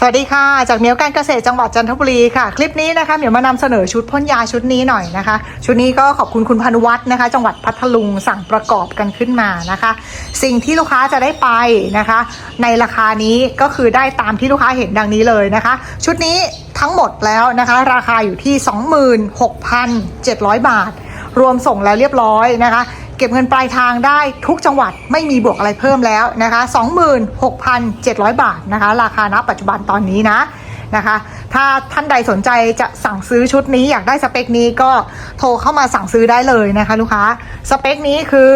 สวัสดีค่ะ จากเมียวการเกษตรจังหวัดจันทบุรีค่ะ คลิปนี้นะคะเมียวมานำเสนอชุดพ่นยาชุดนี้หน่อยนะคะ ชุดนี้ก็ขอบคุณคุณพานุวัฒน์นะคะ จังหวัดพัทลุงสั่งประกอบกันขึ้นมานะคะ สิ่งที่ลูกค้าจะได้ไปนะคะ ในราคานี้ก็คือได้ตามที่ลูกค้าเห็นดังนี้เลยนะคะ ชุดนี้ทั้งหมดแล้วนะคะ ราคาอยู่ที่ 26,700 บาท รวมส่งแล้วเรียบร้อยนะคะ เก็บเงินปลายทางได้ทุกจังหวัดไม่มีบวกอะไรเพิ่มแล้วนะคะ 26,700 บาทนะคะ ราคาณปัจจุบันตอนนี้นะนะคะ ถ้าท่านใดสนใจจะสั่งซื้อชุดนี้อยากได้สเปคนี้ก็โทรเข้ามาสั่งซื้อได้เลยนะคะ ลูกค้าสเปคนี้คือ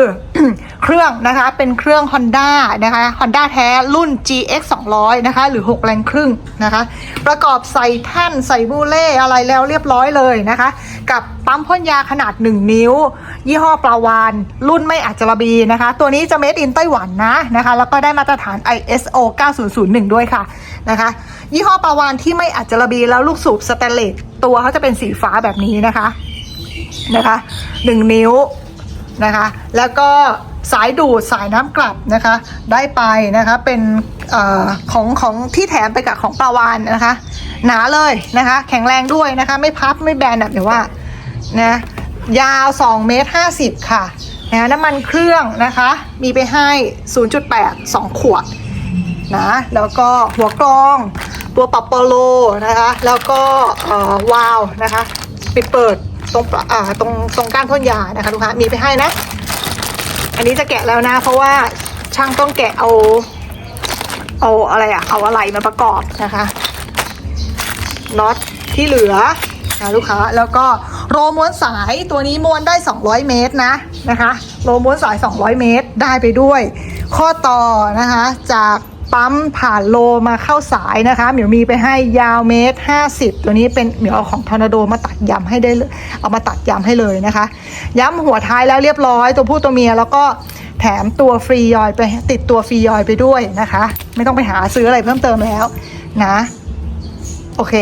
เครื่องนะคะเป็นเครื่อง Honda นะคะ Honda แท้รุ่น GX 200นะคะหรือ 6 แรงครึ่งนะคะ ประกอบใส่แท่นใส่บูเล่อะไรแล้วเรียบร้อยเลยนะคะ กับปั๊มพ่นยาขนาด 1 นิ้ว ยี่ห้อปลาวาน รุ่นไม่อัจจระบีนะคะ ตัวนี้จะ made in ไต้หวันนะนะคะ แล้วก็ได้มาตรฐาน ISO 9001 ด้วยค่ะนะคะ ยี่ห้อปลาวานที่ไม่อัจจระบีแล้วลูกสูบสแตนเลสตัวเขาจะเป็นสีฟ้าแบบนี้นะคะนะคะ1นิ้วนะคะ แล้วก็สายดูดสายน้ำกลับนะคะ ได้ไปนะคะเป็นออของของที่แถมไปกับของปลาวานนะคะ หนาเลยนะคะ แข็งแรงด้วยนะคะ ไม่พับไม่แบนแบบเดี๋ยวว่านะยาว2เมตร50 ค่ะนะน้ำมันเครื่องนะคะ มีไปให้ 0.8 2 ขวด นะแล้วก็หัวกรอง ตัวปรับโปโลนะคะ แล้วก็วาล์วนะคะ ปิดเปิดตรงตรงตรงก้านพ่นยานะคะลูกค้ามีไปให้นะ อันนี้จะแกะแล้วนะ เพราะว่าช่างต้องแกะเอา เอาอะไรอะเอาอะไรมาประกอบนะคะน็อตที่เหลือนะลูกค้าแล้วก็โรม้วนสายตัวนี้ม้วนได้ 200 เมตรนะนะคะ โรม้วนสาย 200 เมตรได้ไปด้วย ข้อต่อนะคะจาก ปั๊มผ่านโลมาเข้าสายนะคะเหมียวมีไปให้ยาวเมตร 50 ตัวนี้เป็นเหมียวเอาของทอร์นาโดมาตัดย้ำให้ได้เอามาตัดย้ำให้เลยนะคะ ย้ำหัวท้ายแล้วเรียบร้อย ตัวผู้ตัวเมียแล้วก็แถมตัวฟรียอยไปติดตัวฟรียอยไปด้วยนะคะ ไม่ต้องไปหาซื้ออะไรเพิ่มเติมแล้วนะ โอเค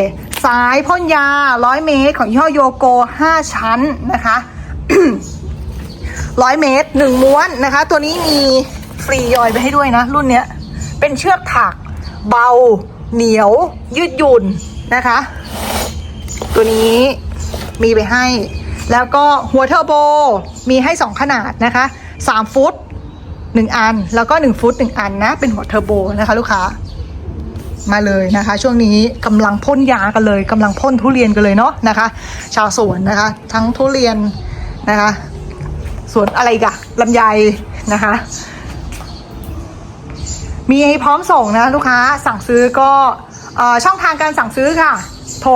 สายพ่นยา 100 เมตร ของยี่ห้อโยโก 5 ชั้นนะคะ 100 เมตร 1 ม้วนนะคะ ตัวนี้มีฟรียอยไปให้ด้วยนะ รุ่นเนี้ย เป็นเชือกถัก เบา เหนียว ยืดหยุ่นนะคะ ตัวนี้มีไปให้ แล้วก็หัวเทอร์โบมีให้ 2 ขนาดนะคะ 3 ฟุต 1 อัน แล้วก็ 1 ฟุต 1 อันนะ เป็นหัวเทอร์โบนะคะลูกค้ามาเลยนะคะ ช่วงนี้กำลังพ่นยากันเลยกำลังพ่นทุเรียนกันเลยเนาะนะคะ ชาวสวนนะคะ ทั้งทุเรียนนะคะ สวนอะไรกะลำไยนะคะ มีให้พร้อมส่งนะลูกค้าสั่งซื้อก็ช่องทางการสั่งซื้อค่ะ โทร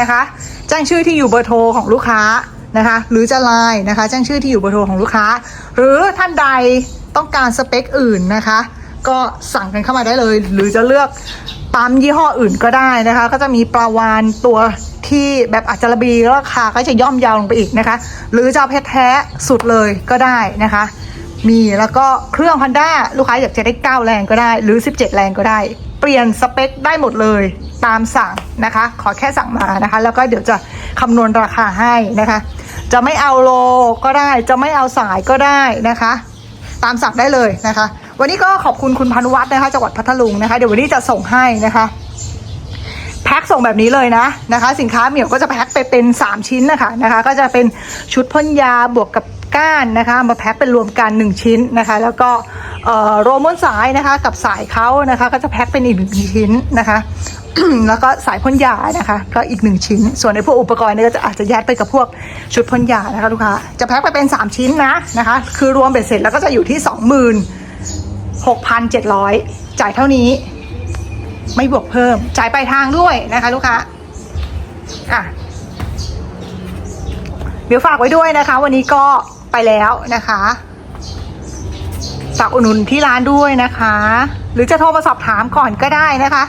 นะคะ แจ้งชื่อที่อยู่เบอร์โทรของลูกค้านะคะ หรือจะไลน์นะคะ แจ้งชื่อที่อยู่เบอร์โทรของลูกค้า หรือท่านใดต้องการสเปคอื่นนะคะ ก็สั่งกันเข้ามาได้เลย หรือจะเลือกปั๊มยี่ห้ออื่นก็ได้นะคะ ก็จะมีปลาวานตัวที่แบบอัจจระบีราคาก็จะย่อมยาวลงไปอีกนะคะ หรือจะเอาเพชรแท้สุดเลยก็ได้นะคะ มีแล้วก็เครื่อง Honda ลูกค้าอยากจะได้ 9 แรงก็ได้ หรือ 17 แรงก็ได้ เปลี่ยนสเปคได้หมดเลยตามสั่งนะคะ ขอแค่สั่งมานะคะ แล้วก็เดี๋ยวจะคำนวณราคาให้นะคะ จะไม่เอาโลก็ได้ จะไม่เอาสายก็ได้นะคะ ตามสั่งได้เลยนะคะ วันนี้ก็ขอบคุณคุณพานุวัฒน์นะคะจังหวัดพัทลุงนะคะ เดี๋ยววันนี้จะส่งให้นะคะแพ็คส่งแบบนี้เลยนะนะคะ สินค้าเหมียวก็จะแพ็คไปเป็น 3 ชิ้นนะคะนะคะ ก็จะเป็นชุดพ่นยาบวกกับ ก้านนะคะ มาแพ็คเป็นรวมกัน 1 ชิ้นนะคะ แล้วก็โรม้นสายนะคะกับสายเขานะคะ ก็จะแพ็คเป็นอีกหนึ่งชิ้นนะคะ แล้วก็สายพ่นยานะคะ ก็อีกหนึ่งชิ้น ส่วนในพวกอุปกรณ์เนี่ยก็จะอาจจะแยัดไปกับพวกชุดพ่นยานะคะลูกค้าจะแพ็คไปเป็น 3 ชิ้นนะนะคะ คือรวมเบ็ดเสร็จแล้วก็จะอยู่ที่ 26,700 จ่ายเท่านี้ ไม่บวกเพิ่ม จ่ายปลายทางด้วยนะคะ ลูกค้าอะเดี๋ยวฝากไว้ด้วยนะคะ วันนี้ก็ ไปแล้วนะคะฝากอุดหนุนที่ร้านด้วยนะคะ หรือจะโทรมาสอบถามก่อนก็ได้นะคะ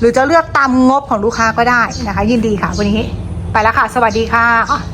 หรือจะเลือกตามงบของลูกค้าก็ได้นะคะ ยินดีค่ะวันนี้ ไปแล้วค่ะ สวัสดีค่ะ